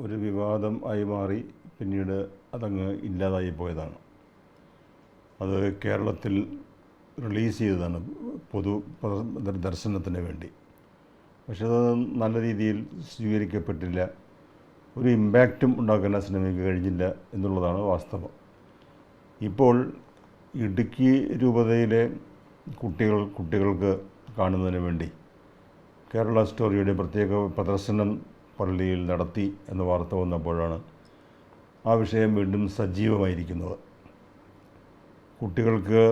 ഒരു വിവാദം ആയി മാറി പിന്നീട് അതങ്ങ് ഇല്ലാതായി പോയതാണ്. അത് കേരളത്തിൽ റിലീസ് ചെയ്തതാണ് പൊതു ദർശനത്തിന് വേണ്ടി. പക്ഷെ അത് നല്ല രീതിയിൽ സ്വീകരിക്കപ്പെട്ടില്ല. ഒരു ഇമ്പാക്റ്റും ഉണ്ടാക്കാൻ ആ സിനിമയ്ക്ക് കഴിഞ്ഞില്ല എന്നുള്ളതാണ് വാസ്തവം. ഇപ്പോൾ ഇടുക്കി രൂപതയിലെ കുട്ടികൾ കുട്ടികൾക്ക് കാണുന്നതിന് വേണ്ടി കേരള സ്റ്റോറിയുടെ പ്രത്യേക പ്രദർശനം പള്ളിയിൽ നടത്തി എന്ന വാർത്ത വന്നപ്പോഴാണ് ആ വിഷയം വീണ്ടും സജീവമായിരിക്കുന്നത്. കുട്ടികൾക്ക്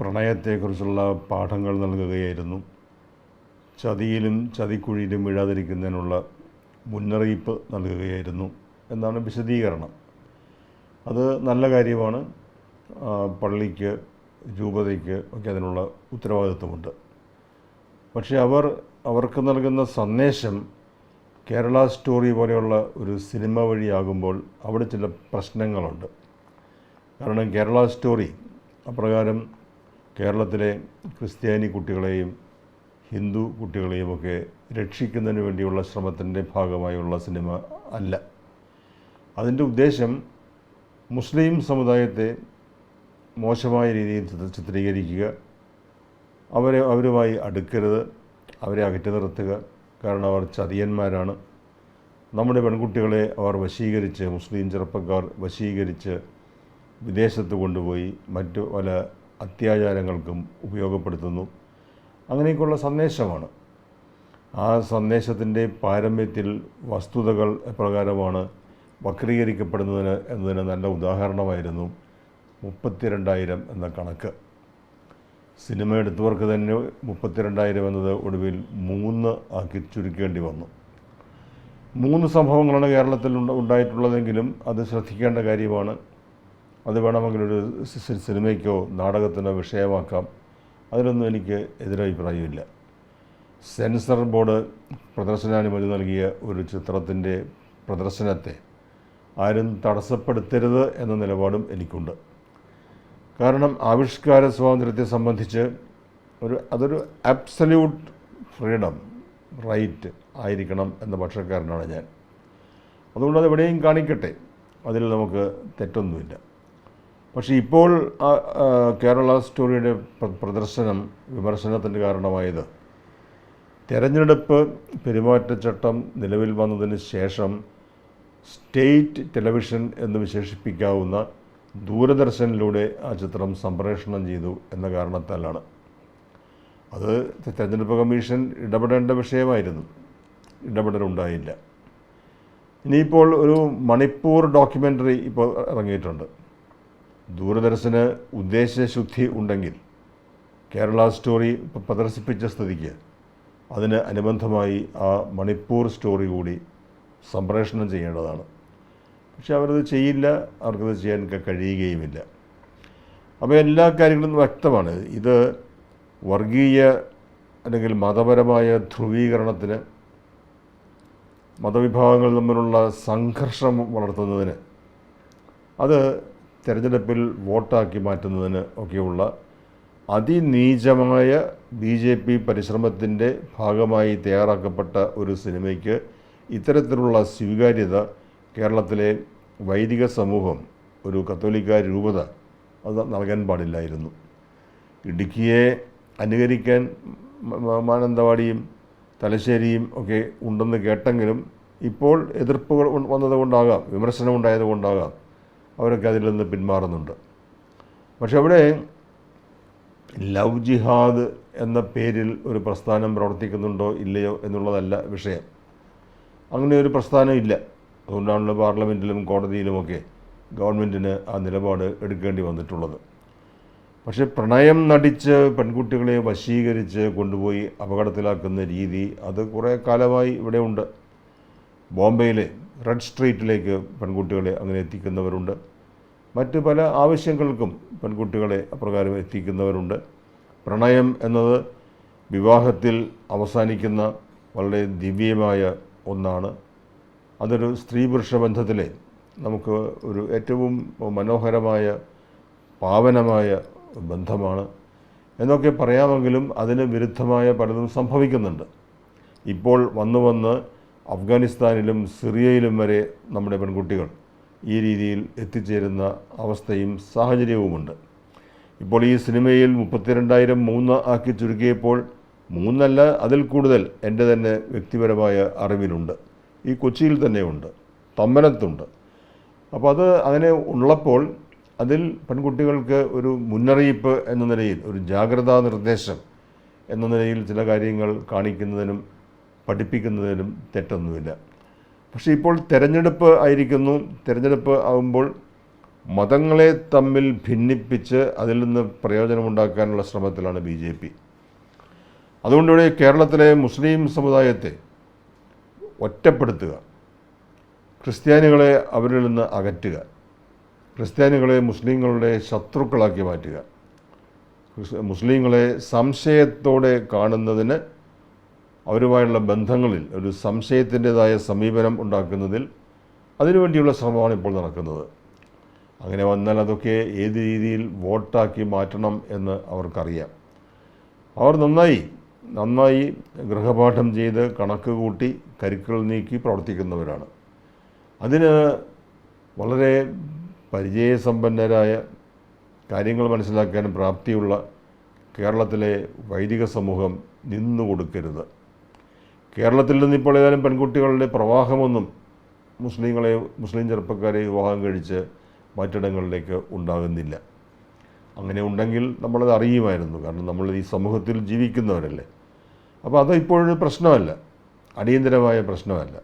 പ്രണയത്തെക്കുറിച്ചുള്ള പാഠങ്ങൾ നൽകുകയായിരുന്നു. ചതിയിലും ചതിക്കുഴിയിലും വീഴാതിരിക്കുന്നതിനുള്ള മുന്നറിയിപ്പ് നൽകുകയായിരുന്നു എന്നാണ് വിശദീകരണം. അത് നല്ല കാര്യമാണ്. പള്ളിക്ക് രൂപതയ്ക്ക് ഒക്കെ അതിനുള്ള ഉത്തരവാദിത്വമുണ്ട്. പക്ഷേ അവർ അവർക്ക് നൽകുന്ന സന്ദേശം കേരള സ്റ്റോറി പോലെയുള്ള ഒരു സിനിമ വഴിയാകുമ്പോൾ അവിടെ ചില പ്രശ്നങ്ങളുണ്ട്. കാരണം കേരള സ്റ്റോറി അപ്രകാരം കേരളത്തിലെ ക്രിസ്ത്യാനി കുട്ടികളെയും ഹിന്ദു കുട്ടികളെയും ഒക്കെ രക്ഷിക്കുന്നതിന് വേണ്ടിയുള്ള ശ്രമത്തിന്റെ ഭാഗമായുള്ള സിനിമ അല്ല. അതിന്റെ ഉദ്ദേശം മുസ്ലിം സമുദായത്തെ മോശമായ രീതിയിൽ ചിത്ര- ചിത്രീകരിക്കുക അവരെ അവരുമായി അടുക്കരുത് അവരെ അകറ്റി നിർത്തുക കാരണം അവർ ചതിയന്മാരാണ്. നമ്മുടെ പെൺകുട്ടികളെ അവർ വശീകരിച്ച് മുസ്ലിം ചെറുപ്പക്കാർ വശീകരിച്ച് വിദേശത്ത് കൊണ്ടുപോയി മറ്റു പല അത്യാചാരങ്ങൾക്കും ഉപയോഗപ്പെടുത്തുന്നു. അങ്ങനെയൊക്കെയുള്ള സന്ദേശമാണ്. ആ സന്ദേശത്തിന്റെ പാരമ്യത്തിൽ വസ്തുതകൾ എപ്രകാരമാണ് വക്രീകരിക്കപ്പെടുന്നതിന് എന്നതിന് നല്ല ഉദാഹരണമായിരുന്നു മുപ്പത്തിരണ്ടായിരം എന്ന കണക്ക്. സിനിമ എടുത്തവർക്ക് തന്നെ മുപ്പത്തിരണ്ടായിരം എന്നത് ഒടുവിൽ മൂന്ന് ആക്കി ചുരുക്കേണ്ടി വന്നു. മൂന്ന് സംഭവങ്ങളാണ് കേരളത്തിൽ ഉണ്ടായിട്ടുള്ളതെങ്കിലും അത് ശ്രദ്ധിക്കേണ്ട കാര്യമാണ്. അത് വേണമെങ്കിൽ ഒരു സിനിമയ്ക്കോ നാടകത്തിനോ വിഷയമാക്കാം. അതിനൊന്നും എനിക്ക് എതിരഭിപ്രായമില്ല. സെൻസർ ബോർഡ് പ്രദർശനാനുമതി നൽകിയ ഒരു ചിത്രത്തിന്റെ പ്രദർശനത്തെ ആരും തടസ്സപ്പെടുത്തരുത് എന്ന നിലപാടും എനിക്കുണ്ട്. കാരണം ആവിഷ്കാര സ്വാതന്ത്ര്യത്തെ സംബന്ധിച്ച് ഒരു അതൊരു അബ്സല്യൂട്ട് ഫ്രീഡം റൈറ്റ് ആയിരിക്കണം എന്ന പക്ഷക്കാരനാണ് ഞാൻ. അതുകൊണ്ട് അത് എവിടെയും കാണിക്കട്ടെ. അതിൽ നമുക്ക് തെറ്റൊന്നുമില്ല. പക്ഷേ ഇപ്പോൾ കേരള സ്റ്റോറിയുടെ പ്ര- പ്രദർശനം വിമർശനത്തിന് കാരണമായത് തെരഞ്ഞെടുപ്പ് പെരുമാറ്റച്ചട്ടം നിലവിൽ വന്നതിന് ശേഷം സ്റ്റേറ്റ് ടെലിവിഷൻ എന്ന് വിശേഷിപ്പിക്കാവുന്ന ദൂരദർശനിലൂടെ ആ ചിത്രം സംപ്രേഷണം ചെയ്തു എന്ന കാരണത്താലാണ്. അത് തെരഞ്ഞെടുപ്പ് കമ്മീഷൻ ഇടപെടേണ്ട വിഷയമായിരുന്നു. ഇടപെടലുണ്ടായില്ല. ഇനിയിപ്പോൾ ഒരു മണിപ്പൂർ ഡോക്യുമെന്ററി ഇപ്പോൾ ഇറങ്ങിയിട്ടുണ്ട്. ദൂരദർശന് ഉദ്ദേശശുദ്ധി ഉണ്ടെങ്കിൽ കേരള സ്റ്റോറി പ്രദർശിപ്പിച്ച സ്ഥിതിക്ക് അതിന് അനുബന്ധമായി ആ മണിപ്പൂർ സ്റ്റോറി കൂടി സംപ്രേഷണം ചെയ്യേണ്ടതാണ്. പക്ഷെ അവരത് ചെയ്യില്ല അവർക്കത് ചെയ്യാൻ കഴിയുകയുമില്ല. അപ്പോൾ എല്ലാ കാര്യങ്ങളും വ്യക്തമാണ്. ഇത് വർഗീയ അല്ലെങ്കിൽ മതപരമായ ധ്രുവീകരണത്തിന് മതവിഭാഗങ്ങൾ തമ്മിലുള്ള സംഘർഷം വളർത്തുന്നതിന് അത് തിരഞ്ഞെടുപ്പിൽ വോട്ടാക്കി മാറ്റുന്നതിന് ഒക്കെയുള്ള അതിനീചമായ ബി ജെ പി പരിശ്രമത്തിന്റെ ഭാഗമായി തയ്യാറാക്കപ്പെട്ട ഒരു സിനിമയ്ക്ക് ഇത്തരത്തിലുള്ള സ്വീകാര്യത കേരളത്തിലെ വൈദിക സമൂഹം ഒരു കത്തോലിക്ക രൂപത അത് നൽകാൻ പാടില്ലായിരുന്നു. ഇടുക്കിയെ അനുകരിക്കാൻ മാനന്തവാടിയും തലശ്ശേരിയും ഒക്കെ ഉണ്ടെന്ന് കേട്ടെങ്കിലും ഇപ്പോൾ എതിർപ്പുകൾ വന്നതുകൊണ്ടാകാം വിമർശനം ഉണ്ടായതുകൊണ്ടാകാം അവരൊക്കെ അതിൽ നിന്ന് പിന്മാറുന്നുണ്ട്. പക്ഷെ അവിടെ ലവ് ജിഹാദ് എന്ന പേരിൽ ഒരു പ്രസ്ഥാനം പ്രവർത്തിക്കുന്നുണ്ടോ ഇല്ലയോ എന്നുള്ളതല്ല വിഷയം. അങ്ങനെ ഒരു പ്രസ്ഥാനം ഇല്ല. അതുകൊണ്ടാണല്ലോ പാർലമെന്റിലും കോടതിയിലുമൊക്കെ ഗവൺമെന്റിന് ആ നിലപാട് എടുക്കേണ്ടി വന്നിട്ടുള്ളത്. പക്ഷേ പ്രണയം നടിച്ച് പെൺകുട്ടികളെ വശീകരിച്ച് കൊണ്ടുപോയി അപകടത്തിലാക്കുന്ന രീതി അത് കുറേ കാലമായി ഇവിടെ ഉണ്ട്. ബോംബെയിലെ റെഡ് സ്ട്രീറ്റിലേക്ക് പെൺകുട്ടികളെ അങ്ങനെ എത്തിക്കുന്നവരുണ്ട്. മറ്റ് പല ആവശ്യങ്ങൾക്കും പെൺകുട്ടികളെ അപ്രകാരം എത്തിക്കുന്നവരുണ്ട്. പ്രണയം എന്നത് വിവാഹത്തിൽ അവസാനിക്കുന്ന വളരെ ദിവ്യമായ ഒന്നാണ്. അതൊരു സ്ത്രീ പുരുഷ ബന്ധത്തിലെ നമുക്ക് ഒരു ഏറ്റവും മനോഹരമായ പാവനമായ ബന്ധമാണ്. എന്നൊക്കെ പറയാമെങ്കിലും അതിന് വിരുദ്ധമായ പലതും സംഭവിക്കുന്നുണ്ട്. ഇപ്പോൾ വന്നു വന്ന് അഫ്ഗാനിസ്ഥാനിലും സിറിയയിലും വരെ നമ്മുടെ പെൺകുട്ടികൾ ഈ രീതിയിൽ എത്തിച്ചേരുന്ന അവസ്ഥയും സാഹചര്യവുമുണ്ട്. ഇപ്പോൾ ഈ സിനിമയിൽ മുപ്പത്തിരണ്ടായിരം മൂന്ന് ആക്കി ചുരുക്കിയപ്പോൾ മൂന്നല്ല അതിൽ കൂടുതൽ എന്റെ തന്നെ വ്യക്തിപരമായ അറിവിലുണ്ട്. ഈ കൊച്ചിയിൽ തന്നെയുണ്ട്. തമ്മനത്തുണ്ട്. അപ്പോൾ അത് അങ്ങനെ ഉള്ളപ്പോൾ അതിൽ പെൺകുട്ടികൾക്ക് ഒരു മുന്നറിയിപ്പ് എന്ന നിലയിൽ ഒരു ജാഗ്രതാ നിർദ്ദേശം എന്ന നിലയിൽ ചില കാര്യങ്ങൾ കാണിക്കുന്നതിനും പഠിപ്പിക്കുന്നതിനും തെറ്റൊന്നുമില്ല. പക്ഷേ ഇപ്പോൾ തിരഞ്ഞെടുപ്പ് ആയിരിക്കുന്നു. തിരഞ്ഞെടുപ്പ് ആകുമ്പോൾ മതങ്ങളെ തമ്മിൽ ഭിന്നിപ്പിച്ച് അതിൽ നിന്ന് പ്രയോജനമുണ്ടാക്കാനുള്ള ശ്രമത്തിലാണ് ബി ജെ പി. അതുകൊണ്ടിവിടെ കേരളത്തിലെ മുസ്ലിം സമുദായത്തെ ഒറ്റപ്പെടുത്തുക. ക്രിസ്ത്യാനികളെ അവരിൽ നിന്ന് അകറ്റുക. ക്രിസ്ത്യാനികളെ മുസ്ലിങ്ങളുടെ ശത്രുക്കളാക്കി മാറ്റുക. മുസ്ലിങ്ങളെ സംശയത്തോടെ കാണുന്നതിന് അവരുമായുള്ള ബന്ധങ്ങളിൽ ഒരു സംശയത്തിന്റെതായ സമീപനം ഉണ്ടാക്കുന്നതിൽ അതിനുവേണ്ടിയുള്ള ശ്രമമാണ് ഇപ്പോൾ നടക്കുന്നത്. അങ്ങനെ വന്നാൽ അതൊക്കെ ഏത് രീതിയിൽ വോട്ടാക്കി മാറ്റണം എന്ന് അവർക്കറിയാം. അവർ നന്നായി നന്നായി ഗൃഹപാഠം ചെയ്ത് കണക്ക് കൂട്ടി കരുക്കൾ നീക്കി പ്രവർത്തിക്കുന്നവരാണ്. അതിന് വളരെ പരിചയസമ്പന്നരായ കാര്യങ്ങൾ മനസ്സിലാക്കാൻ പ്രാപ്തിയുള്ള കേരളത്തിലെ വൈദിക സമൂഹം നിന്നു കൊടുക്കരുത്. കേരളത്തിൽ നിന്നിപ്പോൾ ഏതായാലും പെൺകുട്ടികളുടെ പ്രവാഹമൊന്നും മുസ്ലിങ്ങളെ മുസ്ലിം ചെറുപ്പക്കാരെ വിവാഹം കഴിച്ച് മറ്റിടങ്ങളിലേക്ക് ഉണ്ടാകുന്നില്ല. അങ്ങനെ ഉണ്ടെങ്കിൽ നമ്മളത് അറിയുമായിരുന്നു. കാരണം നമ്മൾ ഈ സമൂഹത്തിൽ ജീവിക്കുന്നവരല്ലേ. അപ്പോൾ അത് ഇപ്പോഴൊരു പ്രശ്നമല്ല. അടിയന്തരമായ പ്രശ്നമല്ല.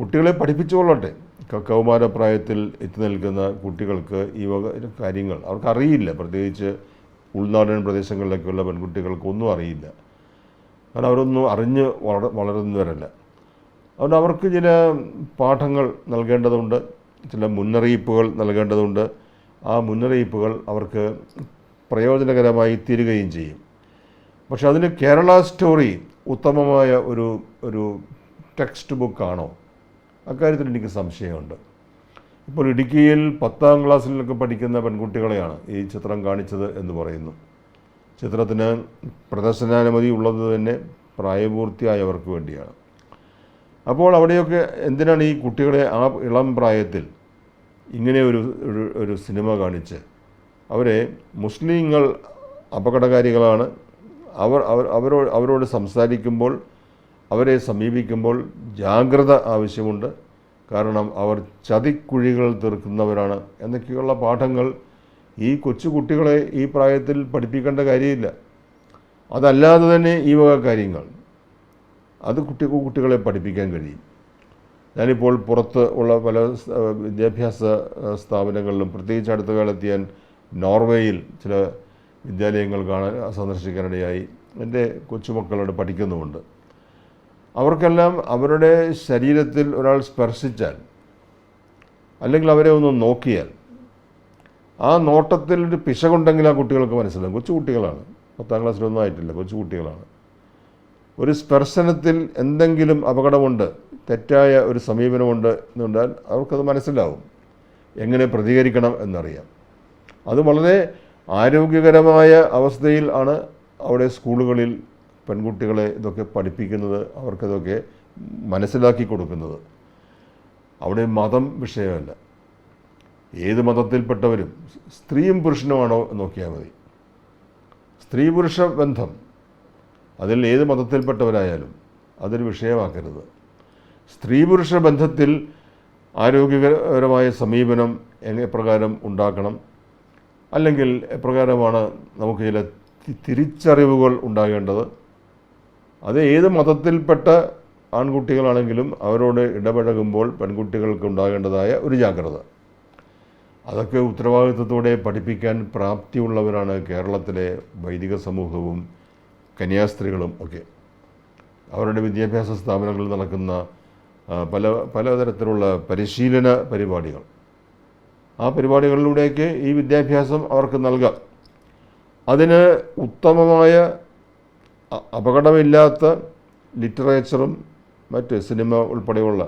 കുട്ടികളെ പഠിപ്പിച്ചുകൊള്ളട്ടെ. കൗമാരപ്രായത്തിൽ എത്തി നിൽക്കുന്ന കുട്ടികൾക്ക് ഈ വക കാര്യങ്ങൾ അവർക്കറിയില്ല. പ്രത്യേകിച്ച് ഉൾനാടൻ പ്രദേശങ്ങളിലൊക്കെയുള്ള പെൺകുട്ടികൾക്കൊന്നും അറിയില്ല. കാരണം അവരൊന്നും അറിഞ്ഞ് വളർ വളരുന്നവരല്ല. അതുകൊണ്ട് അവർക്ക് ചില പാഠങ്ങൾ നൽകേണ്ടതുണ്ട്. ചില മുന്നറിയിപ്പുകൾ നൽകേണ്ടതുണ്ട്. ആ മുന്നറിയിപ്പുകൾ അവർക്ക് പ്രയോജനകരമായി തീരുകയും ചെയ്യും. പക്ഷെ അതിന് കേരള സ്റ്റോറി ഉത്തമമായ ഒരു ഒരു ടെക്സ്റ്റ് ബുക്കാണോ? അക്കാര്യത്തിൽ എനിക്ക് സംശയമുണ്ട്. ഇപ്പോൾ ഇടുക്കിയിൽ പത്താം ക്ലാസ്സിലൊക്കെ പഠിക്കുന്ന പെൺകുട്ടികളെയാണ് ഈ ചിത്രം കാണിച്ചത് എന്ന് പറയുന്നു. ചിത്രത്തിന് പ്രദർശനാനുമതി ഉള്ളത് തന്നെ പ്രായപൂർത്തിയായവർക്ക് വേണ്ടിയാണ്. അപ്പോൾ അവിടെയൊക്കെ എന്തിനാണ് ഈ കുട്ടികളെ ആ ഇളം പ്രായത്തിൽ ഇങ്ങനെ ഒരു ഒരു സിനിമ കാണിച്ച് അവരെ മുസ്ലിങ്ങൾ അപകടകാരികളാണ്. അവർ അവർ അവരോട് അവരോട് സംസാരിക്കുമ്പോൾ അവരെ സമീപിക്കുമ്പോൾ ജാഗ്രത ആവശ്യമുണ്ട്. കാരണം അവർ ചതിക്കുഴികൾ തീർക്കുന്നവരാണ്. എന്നൊക്കെയുള്ള പാഠങ്ങൾ ഈ കൊച്ചു കുട്ടികളെ ഈ പ്രായത്തിൽ പഠിപ്പിക്കേണ്ട കാര്യമില്ല. അതല്ലാതെ തന്നെ ഈ വക കാര്യങ്ങൾ. അത് കുട്ടി കുട്ടികളെ പഠിപ്പിക്കാൻ കഴിയും. ഞാനിപ്പോൾ പുറത്ത് ഉള്ള പല വിദ്യാഭ്യാസ സ്ഥാപനങ്ങളിലും പ്രത്യേകിച്ച് അടുത്ത കാലത്ത് ഞാൻ നോർവേയിൽ ചില വിദ്യാലയങ്ങൾ കാണാൻ സന്ദർശിക്കാനിടയായി എന്റെ കൊച്ചുമക്കളോട് പഠിക്കുന്നുമുണ്ട്. അവർക്കെല്ലാം അവരുടെ ശരീരത്തിൽ ഒരാൾ സ്പർശിച്ചാൽ അല്ലെങ്കിൽ അവരെ ഒന്ന് നോക്കിയാൽ ആ നോട്ടത്തിൽ ഒരു പിശകുണ്ടെങ്കിൽ ആ കുട്ടികൾക്ക് മനസ്സിലാകും കൊച്ചു കുട്ടികളാണ് പത്താം ക്ലാസ്സിലൊന്നും ആയിട്ടില്ല. കൊച്ചു കുട്ടികളാണ് ഒരു സ്പർശനത്തിൽ എന്തെങ്കിലും അപകടമുണ്ട് തെറ്റായ ഒരു സമീപനമുണ്ട് എന്നുണ്ടാൽ അവർക്കത് മനസ്സിലാവും. എങ്ങനെ പ്രതികരിക്കണം എന്നറിയാം. അത് വളരെ ആരോഗ്യകരമായ അവസ്ഥയിൽ ആണ് അവിടെ സ്കൂളുകളിൽ പെൺകുട്ടികളെ ഇതൊക്കെ പഠിപ്പിക്കുന്നത് അവർക്കതൊക്കെ മനസ്സിലാക്കി കൊടുക്കുന്നത്. അവിടെ മതം വിഷയമല്ല. ഏത് മതത്തിൽപ്പെട്ടവരും സ്ത്രീയും പുരുഷനുമാണോ നോക്കിയാൽ മതി. സ്ത്രീ പുരുഷ ബന്ധം അതിൽ ഏത് മതത്തിൽപ്പെട്ടവരായാലും അതൊരു വിഷയമാക്കരുത്. സ്ത്രീ പുരുഷ ബന്ധത്തിൽ ആരോഗ്യകരമായ സമീപനം എങ്ങനെ പ്രകാരം ഉണ്ടാക്കണം. അല്ലെങ്കിൽ എപ്രകാരമാണ് നമുക്ക് ചില തിരിച്ചറിവുകൾ ഉണ്ടാകേണ്ടത്. അത് ഏത് മതത്തിൽപ്പെട്ട ആൺകുട്ടികളാണെങ്കിലും അവരോട് ഇടപഴകുമ്പോൾ പെൺകുട്ടികൾക്ക് ഉണ്ടാകേണ്ടതായ ഒരു ജാഗ്രത. അതൊക്കെ ഉത്തരവാദിത്വത്തോടെ പഠിപ്പിക്കാൻ പ്രാപ്തിയുള്ളവരാണ് കേരളത്തിലെ വൈദിക സമൂഹവും കന്യാസ്ത്രീകളും ഒക്കെ. അവരുടെ വിദ്യാഭ്യാസ സ്ഥാപനങ്ങളിൽ നടക്കുന്ന പല പലതരത്തിലുള്ള പരിശീലന പരിപാടികൾ. ആ പരിപാടികളിലൂടെയൊക്കെ ഈ വിദ്യാഭ്യാസം അവർക്ക് നൽകാം. അതിന് ഉത്തമമായ അപകടമില്ലാത്ത ലിറ്ററേച്ചറും മറ്റ് സിനിമ ഉൾപ്പെടെയുള്ള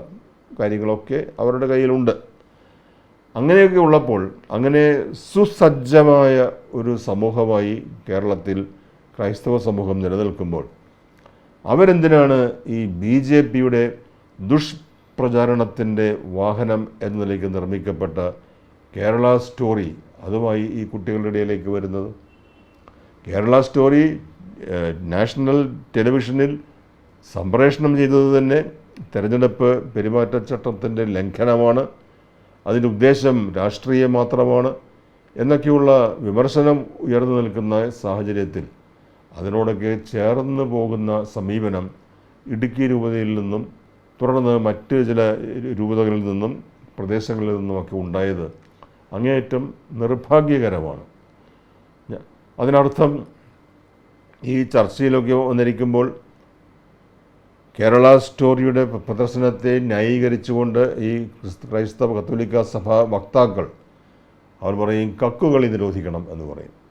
കാര്യങ്ങളൊക്കെ അവരുടെ കയ്യിലുണ്ട്. അങ്ങനെയൊക്കെ ഉള്ളപ്പോൾ അങ്ങനെ സുസജ്ജമായ ഒരു സമൂഹമായി കേരളത്തിൽ ക്രൈസ്തവ സമൂഹം നിലനിൽക്കുമ്പോൾ അവരെന്തിനാണ് ഈ ബി ജെ പിയുടെ ദുഷ്പ്രചാരണത്തിന്റെ വാഹനം എന്ന നിലയ്ക്ക് നിർമ്മിക്കപ്പെട്ട കേരള സ്റ്റോറി അതുമായി ഈ കുട്ടികളുടെ ഇടയിലേക്ക് വരുന്നത്. കേരള സ്റ്റോറി നാഷണൽ ടെലിവിഷനിൽ സംപ്രേഷണം ചെയ്തത് തന്നെ തെരഞ്ഞെടുപ്പ് പെരുമാറ്റച്ചട്ടത്തിന്റെ ലംഘനമാണ്. അതിന്റെ ഉദ്ദേശം രാഷ്ട്രീയം മാത്രമാണ് എന്നൊക്കെയുള്ള വിമർശനം ഉയർന്നു നിൽക്കുന്ന സാഹചര്യത്തിൽ അതിനോടൊക്കെ ചേർന്ന് പോകുന്ന സമീപനം ഇടുക്കി രൂപതയിൽ നിന്നും തുടർന്ന് മറ്റ് ചില രൂപതകളിൽ നിന്നും പ്രദേശങ്ങളിൽ നിന്നുമൊക്കെ ഉണ്ടായത് അങ്ങേയറ്റം നിർഭാഗ്യകരമാണ്. അതിനർത്ഥം ഈ ചർച്ചയിലൊക്കെ വന്നിരിക്കുമ്പോൾ കേരള സ്റ്റോറിയുടെ പ്രദർശനത്തെ ന്യായീകരിച്ചുകൊണ്ട് ഈ ക്രിസ്ത- ക്രൈസ്തവ കത്തോലിക്ക സഭ വക്താക്കൾ അവർ പറയും കക്കുകളി നിരോധിക്കണം എന്ന് പറയും.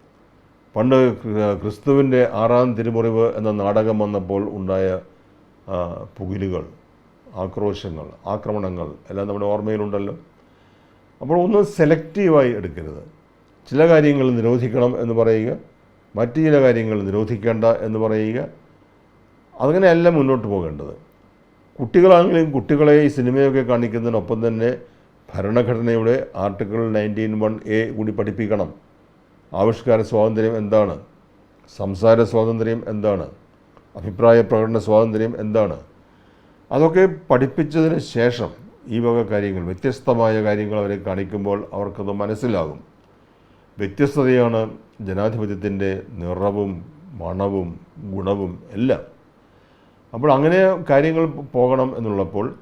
പണ്ട് ക്രി- ക്രിസ്തുവിന്റെ ആറാം തിരുമുറിവ് എന്ന നാടകം വന്നപ്പോൾ ഉണ്ടായ പുകിലുകൾ ആക്രോശങ്ങൾ ആക്രമണങ്ങൾ എല്ലാം നമ്മുടെ ഓർമ്മയിലുണ്ടല്ലോ. അപ്പോൾ ഒന്ന് സെലക്റ്റീവായി എടുക്കരുത്. ചില കാര്യങ്ങൾ നിരോധിക്കണം എന്ന് പറയുക മറ്റു ചില കാര്യങ്ങൾ നിരോധിക്കേണ്ട എന്ന് പറയുക അങ്ങനെയല്ല മുന്നോട്ട് പോകേണ്ടത്. കുട്ടികളാണെങ്കിലും കുട്ടികളെ ഈ സിനിമയൊക്കെ കാണിക്കുന്നതിനൊപ്പം തന്നെ ഭരണഘടനയുടെ ആർട്ടിക്കിൾ നയന്റീൻ വൺ എ കൂടി പഠിപ്പിക്കണം. ആവിഷ്കാര സ്വാതന്ത്ര്യം എന്താണ്? സംസാര സ്വാതന്ത്ര്യം എന്താണ്? അഭിപ്രായ പ്രകടന സ്വാതന്ത്ര്യം എന്താണ്? അതൊക്കെ പഠിപ്പിച്ചതിന് ശേഷം ഈ വക കാര്യങ്ങൾ വ്യത്യസ്തമായ കാര്യങ്ങൾ അവരെ കാണിക്കുമ്പോൾ അവർക്കത് മനസ്സിലാകും. വ്യത്യസ്തതയാണ് ജനാധിപത്യത്തിന്റെ നിറവും മണവും ഗുണവും എല്ലാം. അപ്പോൾ അങ്ങനെ കാര്യങ്ങൾ പോകണം എന്നുള്ളപ്പോൾ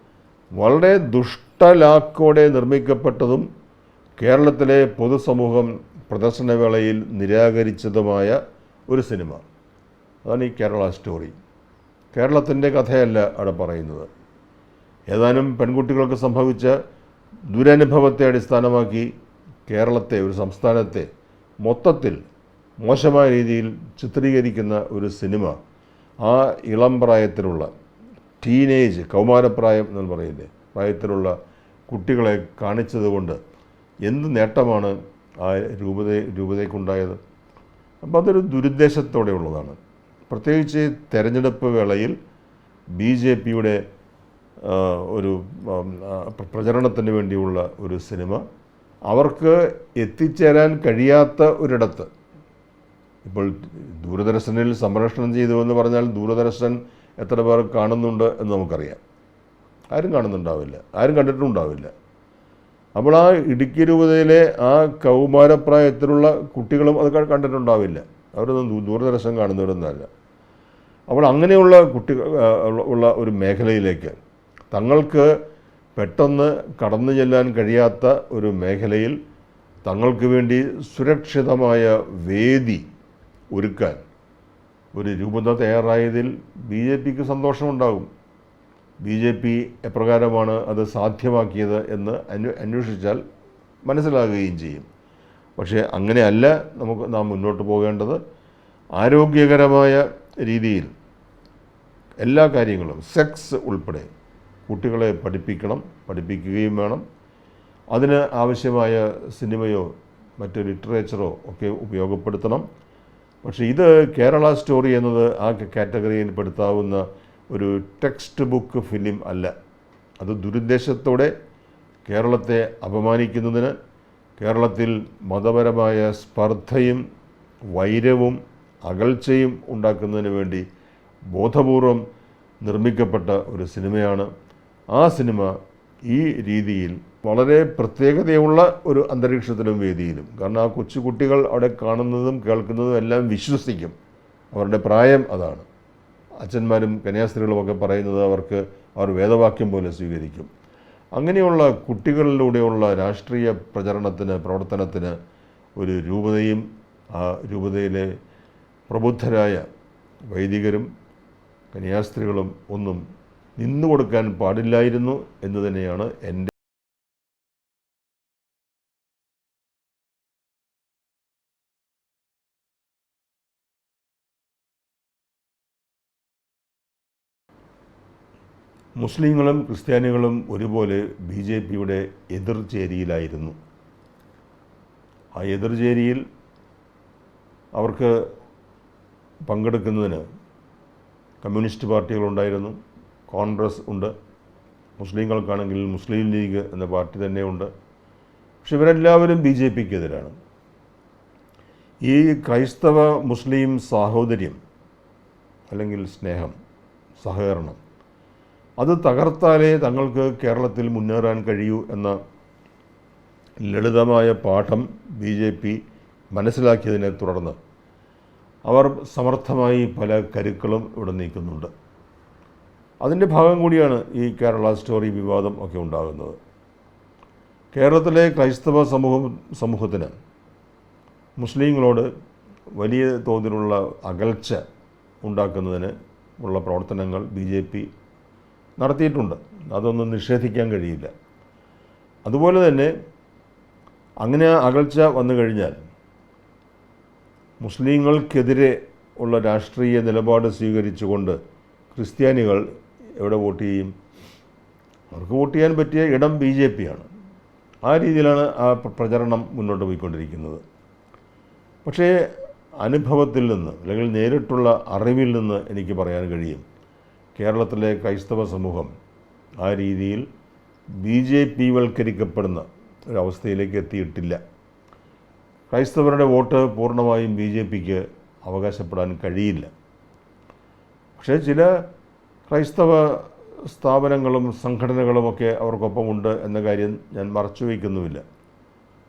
വളരെ ദുഷ്ടലാക്കോടെ നിർമ്മിക്കപ്പെട്ടതും കേരളത്തിലെ പൊതുസമൂഹം പ്രദർശനവേളയിൽ നിരാകരിച്ചതുമായ ഒരു സിനിമ. അതാണ് ഈ കേരള സ്റ്റോറി. കേരളത്തിന്റെ കഥയല്ല അവിടെ പറയുന്നത്. ഏതാനും പെൺകുട്ടികൾക്ക് സംഭവിച്ച ദുരനുഭവത്തെ അടിസ്ഥാനമാക്കി കേരളത്തെ ഒരു സംസ്ഥാനത്തെ മൊത്തത്തിൽ മോശമായ രീതിയിൽ ചിത്രീകരിക്കുന്ന ഒരു സിനിമ ആ ഇളം പ്രായത്തിലുള്ള ടീനേജ് കൗമാരപ്രായം എന്ന് പറയില്ലേ പ്രായത്തിലുള്ള കുട്ടികളെ കാണിച്ചതുകൊണ്ട് എന്ത് നേട്ടമാണ് ആ രൂപത രൂപതയ്ക്കുണ്ടായത്? അപ്പോൾ അതൊരു ദുരുദ്ദേശത്തോടെ ഉള്ളതാണ് പ്രത്യേകിച്ച് തെരഞ്ഞെടുപ്പ് വേളയിൽ ബി ജെ പിയുടെ ഒരു പ്രചരണത്തിന് വേണ്ടിയുള്ള ഒരു സിനിമ. അവർക്ക് എത്തിച്ചേരാൻ കഴിയാത്ത ഒരിടത്ത്. ഇപ്പോൾ ദൂരദർശനിൽ സംപ്രേഷണം ചെയ്തു എന്ന് പറഞ്ഞാൽ ദൂരദർശൻ എത്ര പേർ കാണുന്നുണ്ട് എന്ന് നമുക്കറിയാം. ആരും കാണുന്നുണ്ടാവില്ല. ആരും കണ്ടിട്ടുണ്ടാവില്ല. അപ്പോൾ ആ ഇടുക്കി രൂപതയിലെ ആ കൗമാരപ്രായത്തിലുള്ള കുട്ടികളും അത് കണ്ടിട്ടുണ്ടാവില്ല. അവരൊന്നും ദൂരദർശനം കാണുന്നവരൊന്നുമല്ല അപ്പോൾ അങ്ങനെയുള്ള കുട്ടി ഉള്ള ഒരു മേഖലയിലേക്ക് തങ്ങൾക്ക് പെട്ടെന്ന് കടന്നു ചെല്ലാൻ കഴിയാത്ത ഒരു മേഖലയിൽ തങ്ങൾക്ക് വേണ്ടി സുരക്ഷിതമായ വേദി ഒരുക്കാൻ ഒരു രൂപത തയ്യാറായതിൽ ബി ജെ പിക്ക് സന്തോഷമുണ്ടാകും. ബി ജെ പി എപ്രകാരമാണ് അത് സാധ്യമാക്കിയത് എന്ന് അന്വ അന്വേഷിച്ചാൽ മനസ്സിലാകുകയും ചെയ്യും. പക്ഷേ അങ്ങനെയല്ല നമുക്ക് നാം മുന്നോട്ട് പോകേണ്ടത്. ആരോഗ്യകരമായ രീതിയിൽ എല്ലാ കാര്യങ്ങളും സെക്സ് ഉൾപ്പെടെ കുട്ടികളെ പഠിപ്പിക്കണം പഠിപ്പിക്കുകയും വേണം. അതിന് ആവശ്യമായ സിനിമയോ മറ്റ് ലിറ്ററേച്ചറോ ഒക്കെ ഉപയോഗപ്പെടുത്തണം. പക്ഷേ ഇത് കേരള സ്റ്റോറി എന്നത് ആ കാറ്റഗറിയിൽ പെടുത്താവുന്ന ഒരു ടെക്സ്റ്റ് ബുക്ക് ഫിലിം അല്ല. അത് ദുരുദ്ദേശത്തോടെ കേരളത്തെ അപമാനിക്കുന്നതിന് കേരളത്തിൽ മതപരമായ സ്പർദ്ധയും വൈരവും അകൽച്ചയും ഉണ്ടാക്കുന്നതിന് വേണ്ടി ബോധപൂർവം നിർമ്മിക്കപ്പെട്ട ഒരു സിനിമയാണ് ആ സിനിമ ഈ രീതിയിൽ വളരെ പ്രത്യേകതയുള്ള ഒരു അന്തരീക്ഷത്തിലും വേദിയിലും. കാരണം ആ കൊച്ചുകുട്ടികൾ അവിടെ കാണുന്നതും കേൾക്കുന്നതും എല്ലാം വിശ്വസിക്കും. അവരുടെ പ്രായം അതാണ്. അച്ഛന്മാരും കന്യാസ്ത്രീകളുമൊക്കെ പറയുന്നത് അവർക്ക് അവർ വേദവാക്യം പോലെ സ്വീകരിക്കും. അങ്ങനെയുള്ള കുട്ടികളിലൂടെയുള്ള രാഷ്ട്രീയ പ്രചരണത്തിന് പ്രവർത്തനത്തിന് ഒരു രൂപതയും ആ രൂപതയിലെ പ്രബുദ്ധരായ വൈദികരും കന്യാസ്ത്രീകളും ഒന്നും നിന്നു കൊടുക്കാൻ പാടില്ലായിരുന്നു എന്ന് തന്നെയാണ് എന്റെ മുസ്ലിങ്ങളും ക്രിസ്ത്യാനികളും ഒരുപോലെ ബി ജെ പിയുടെ എതിർചേരിയിലായിരുന്നു. ആ എതിർചേരിയിൽ അവർക്ക് പങ്കെടുക്കുന്നതിന് കമ്മ്യൂണിസ്റ്റ് പാർട്ടികളുണ്ടായിരുന്നു. കോൺഗ്രസ് ഉണ്ട്. മുസ്ലിങ്ങൾക്കാണെങ്കിൽ മുസ്ലിം ലീഗ് എന്ന പാർട്ടി തന്നെയുണ്ട്. പക്ഷെ ഇവരെല്ലാവരും ബി ജെ പിക്ക് എതിരാണ് ഈ ക്രൈസ്തവ മുസ്ലിം സാഹോദര്യം അല്ലെങ്കിൽ സ്നേഹം സഹകരണം അത് തകർത്താലേ തങ്ങൾക്ക് കേരളത്തിൽ മുന്നേറാൻ കഴിയൂ എന്ന ലളിതമായ പാഠം ബി ജെ പി മനസ്സിലാക്കിയതിനെ തുടർന്ന് അവർ സമർത്ഥമായി പല കരുക്കളും ഇവിടെ നീക്കുന്നുണ്ട്. അതിന്റെ ഭാഗം കൂടിയാണ് ഈ കേരള സ്റ്റോറി വിവാദം ഒക്കെ ഉണ്ടാകുന്നത്. കേരളത്തിലെ ക്രൈസ്തവ സമൂഹം സമൂഹത്തിന് മുസ്ലിങ്ങളോട് വലിയ തോതിലുള്ള അകൽച്ച ഉണ്ടാക്കുന്നതിന് ഉള്ള പ്രവർത്തനങ്ങൾ ബി ജെ പി നടത്തിയിട്ടുണ്ട്. അതൊന്നും നിഷേധിക്കാൻ കഴിയില്ല. അതുപോലെ തന്നെ അങ്ങനെ അകൽച്ച വന്നു കഴിഞ്ഞാൽ മുസ്ലിങ്ങൾക്കെതിരെ ഉള്ള രാഷ്ട്രീയ നിലപാട് സ്വീകരിച്ചുകൊണ്ട് ക്രിസ്ത്യാനികൾ എവിടെ വോട്ട് ചെയ്യും? അവർക്ക് വോട്ട് ചെയ്യാൻ പറ്റിയ ഇടം ബി ജെ പിയാണ്. ആ രീതിയിലാണ് ആ പ്രചരണം മുന്നോട്ട് പോയിക്കൊണ്ടിരിക്കുന്നത്. പക്ഷേ അനുഭവത്തിൽ നിന്ന് അല്ലെങ്കിൽ നേരിട്ടുള്ള അറിവിൽ നിന്ന് എനിക്ക് പറയാൻ കഴിയും. കേരളത്തിലെ ക്രൈസ്തവ സമൂഹം ആ രീതിയിൽ ബി ജെ പി വൽക്കരിക്കപ്പെടുന്ന ഒരവസ്ഥയിലേക്ക് എത്തിയിട്ടില്ല. ക്രൈസ്തവരുടെ വോട്ട് പൂർണമായും ബി ജെ പിക്ക് അവകാശപ്പെടാൻ കഴിയില്ല. പക്ഷേ ചില ക്രൈസ്തവ സ്ഥാപനങ്ങളും സംഘടനകളുമൊക്കെ അവർക്കൊപ്പമുണ്ട് എന്ന കാര്യം ഞാൻ മറച്ചു വയ്ക്കുന്നുമില്ല.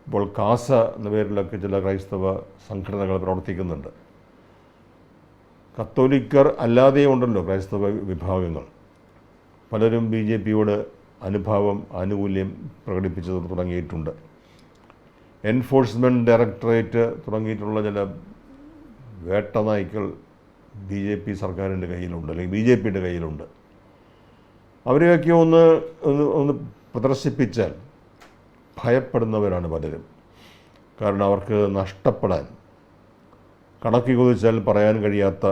ഇപ്പോൾ കാസ എന്ന പേരിലൊക്കെ ചില ക്രൈസ്തവ സംഘടനകൾ പ്രവർത്തിക്കുന്നുണ്ട്. കത്തോലിക്കർ അല്ലാതെയും ഉണ്ടല്ലോ ക്രൈസ്തവ വിഭാഗങ്ങൾ. പലരും ബി ജെ പിയോട് അനുഭാവം ആനുകൂല്യം പ്രകടിപ്പിച്ചു തുടങ്ങിയിട്ടുണ്ട്. എൻഫോഴ്സ്മെന്റ് ഡയറക്ടറേറ്റ് തുടങ്ങിയിട്ടുള്ള ചില വേട്ടനായ്ക്കൾ ബി ജെ പി സർക്കാരിന്റെ കയ്യിലുണ്ട് അല്ലെങ്കിൽ ബി ജെ പിയുടെ കയ്യിലുണ്ട്. അവരെയൊക്കെ ഒന്ന് ഒന്ന് ഒന്ന് പ്രദർശിപ്പിച്ചാൽ ഭയപ്പെടുന്നവരാണ് പലരും. കാരണം അവർക്ക് നഷ്ടപ്പെടാൻ കണക്കി കുതിച്ചാൽ പറയാൻ കഴിയാത്ത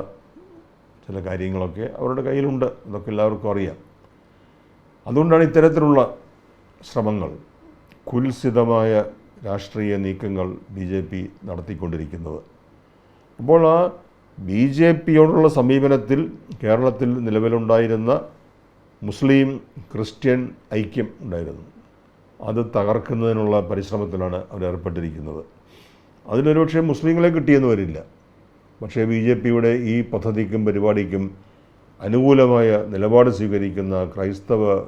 ചില കാര്യങ്ങളൊക്കെ അവരുടെ കയ്യിലുണ്ട്. അതൊക്കെ എല്ലാവർക്കും അറിയാം. അതുകൊണ്ടാണ് ഇത്തരത്തിലുള്ള ശ്രമങ്ങൾ കുൽസിതമായ രാഷ്ട്രീയ നീക്കങ്ങൾ ബി ജെ പി നടത്തിക്കൊണ്ടിരിക്കുന്നത്. അപ്പോൾ ആ ബി ജെ പിയോടുള്ള സമീപനത്തിൽ കേരളത്തിൽ നിലവിലുണ്ടായിരുന്ന മുസ്ലിം ക്രിസ്ത്യൻ ഐക്യം ഉണ്ടായിരുന്നു. അത് തകർക്കുന്നതിനുള്ള പരിശ്രമത്തിലാണ് അവർ ഏർപ്പെട്ടിരിക്കുന്നത് അതിലൊരുപക്ഷെ മുസ്ലിങ്ങളെ കിട്ടിയെന്ന് വരില്ല. പക്ഷേ ബി ജെ പിയുടെ ഈ പദ്ധതിക്കും പരിപാടിക്കും അനുകൂലമായ നിലപാട് സ്വീകരിക്കുന്ന ക്രൈസ്തവ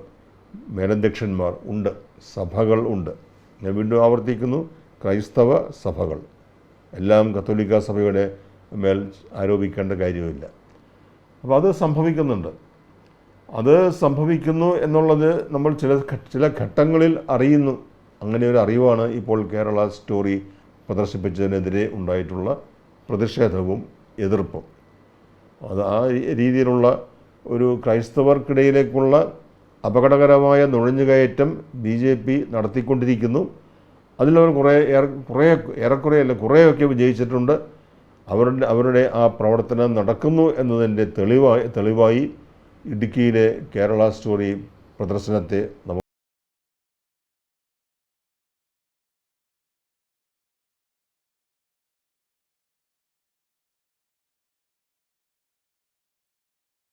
മേലധ്യക്ഷന്മാർ ഉണ്ട്. സഭകൾ ഉണ്ട്. ഞാൻ വീണ്ടും ആവർത്തിക്കുന്നു. ക്രൈസ്തവ സഭകൾ. എല്ലാം കത്തോലിക്ക സഭയുടെ മേൽ ആരോപിക്കേണ്ട കാര്യമില്ല അപ്പോൾ അത് സംഭവിക്കുന്നുണ്ട്. അത് സംഭവിക്കുന്നു എന്നുള്ളത് നമ്മൾ ചില ചില ഘട്ടങ്ങളിൽ അറിയുന്നു. അങ്ങനെ ഒരു അറിവാണ് ഇപ്പോൾ കേരള സ്റ്റോറി പ്രദർശിപ്പിച്ചതിനെതിരെ ഉണ്ടായിട്ടുള്ള പ്രതിഷേധവും എതിർപ്പും. അത് ആ രീതിയിലുള്ള ഒരു ക്രൈസ്തവർക്കിടയിലേക്കുള്ള അപകടകരമായ നുഴഞ്ഞുകയറ്റം ബി ജെ പി നടത്തിക്കൊണ്ടിരിക്കുന്നു. അതിലവർ കുറേ ഏറെ കുറേ ഏറെക്കുറെയല്ല കുറേയൊക്കെ വിജയിച്ചിട്ടുണ്ട്. അവരുടെ അവരുടെ ആ പ്രവർത്തനം നടക്കുന്നു എന്നതിന്റെ തെളിവായി തെളിവായി ഇടുക്കിയിലെ കേരള സ്റ്റോറി പ്രദർശനത്തെ നമുക്ക്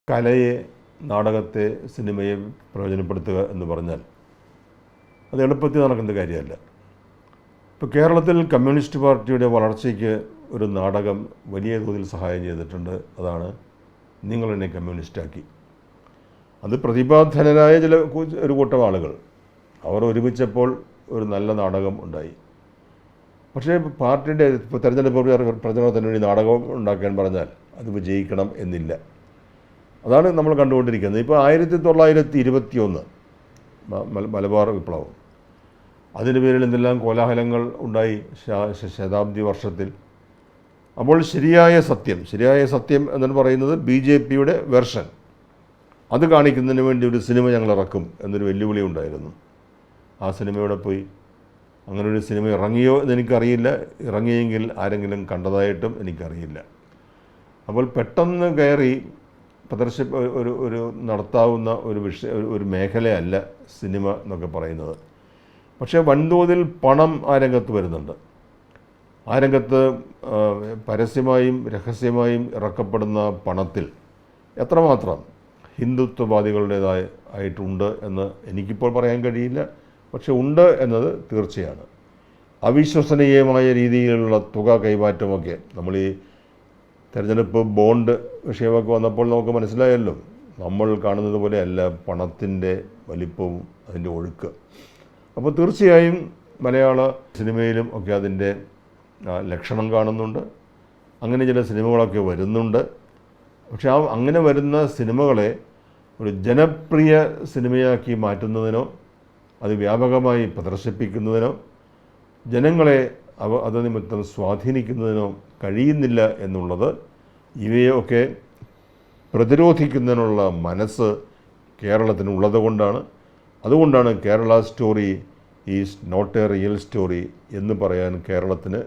കലയെ നാടകത്തെ സിനിമയെ പ്രയോജനപ്പെടുത്തുക എന്ന് പറഞ്ഞാൽ അത് എളുപ്പത്തിൽ നടക്കുന്ന കാര്യമല്ല. ഇപ്പോൾ കേരളത്തിൽ കമ്മ്യൂണിസ്റ്റ് പാർട്ടിയുടെ വളർച്ചയ്ക്ക് ഒരു നാടകം വലിയ തോതിൽ സഹായം ചെയ്തിട്ടുണ്ട്. അതാണ് നിങ്ങളെന്നെ കമ്മ്യൂണിസ്റ്റാക്കി. അത് പ്രതിഭാധനരായ ചില ഒരു കൂട്ടം ആളുകൾ. അവർ ഒരുമിച്ചപ്പോൾ ഒരു നല്ല നാടകം ഉണ്ടായി. പക്ഷേ പാർട്ടിയുടെ തെരഞ്ഞെടുപ്പ് പ്ര- പ്രചരണത്തിന് വേണ്ടി നാടകം ഉണ്ടാക്കാൻ പറഞ്ഞാൽ അത് വിജയിക്കണം എന്നില്ല. അതാണ് നമ്മൾ കണ്ടുകൊണ്ടിരിക്കുന്നത്. ഇപ്പോൾ ആയിരത്തി തൊള്ളായിരത്തി ഇരുപത്തി ഒന്ന് മലബാർ വിപ്ലവം. അതിന്റെ പേരിൽ എന്തെല്ലാം കോലാഹലങ്ങൾ ഉണ്ടായി. ശതാബ്ദി വർഷത്തിൽ അപ്പോൾ ശരിയായ സത്യം ശരിയായ സത്യം എന്ന് പറയുന്നത് ബി ജെ പിയുടെ വെർഷൻ. അത് കാണിക്കുന്നതിന് വേണ്ടി ഒരു സിനിമ ഞങ്ങൾ ഇറക്കും എന്നൊരു വെല്ലുവിളി ഉണ്ടായിരുന്നു. ആ സിനിമയോടെ പോയി? അങ്ങനെ ഒരു സിനിമ ഇറങ്ങിയോ എന്ന് എനിക്കറിയില്ല. ഇറങ്ങിയെങ്കിൽ ആരെങ്കിലും കണ്ടതായിട്ടും എനിക്കറിയില്ല. അപ്പോൾ പെട്ടെന്ന് കയറി പ്രദർശി ഒരു ഒരു നടത്താവുന്ന ഒരു ഒരു- ഒരു മേഖലയല്ല സിനിമ എന്നൊക്കെ പറയുന്നത്. പക്ഷേ വൻതോതിൽ പണം ആ രംഗത്ത് വരുന്നുണ്ട്. ആ രംഗത്ത് പരസ്യമായും രഹസ്യമായും ഇറക്കപ്പെടുന്ന പണത്തിൽ എത്രമാത്രം ഹിന്ദുത്വവാദികളുടേതായ ആയിട്ടുണ്ട് എന്ന് എനിക്കിപ്പോൾ പറയാൻ കഴിയില്ല. പക്ഷെ ഉണ്ട് എന്നത് തീർച്ചയാണ്. അവിശ്വസനീയമായ രീതിയിലുള്ള തുക കൈമാറ്റമൊക്കെ നമ്മൾ ഈ തെരഞ്ഞെടുപ്പ് ബോണ്ട് വിഷയമൊക്കെ വന്നപ്പോൾ നമുക്ക് മനസ്സിലായല്ലോ. നമ്മൾ കാണുന്നത് പോലെയല്ല പണത്തിന്റെ വലിപ്പവും അതിന്റെ ഒഴുക്ക്. അപ്പോൾ തീർച്ചയായും മലയാള സിനിമയിലും ഒക്കെ അതിന്റെ ലക്ഷണം കാണുന്നുണ്ട്. അങ്ങനെ ചില സിനിമകളൊക്കെ വരുന്നുണ്ട്. പക്ഷെ ആ അങ്ങനെ വരുന്ന സിനിമകളെ ഒരു ജനപ്രിയ സിനിമയാക്കി മാറ്റുന്നതിനോ അത് വ്യാപകമായി പ്രദർശിപ്പിക്കുന്നതിനോ ജനങ്ങളെ അവ അത് നിമിത്തം സ്വാധീനിക്കുന്നതിനോ കഴിയുന്നില്ല എന്നുള്ളത് ഇവയൊക്കെ പ്രതിരോധിക്കുന്നതിനുള്ള മനസ്സ് കേരളത്തിനുള്ളത് കൊണ്ടാണ്. അതുകൊണ്ടാണ് Kerala story is not a real story എന്ന് പറയാൻ കേരളത്തിന്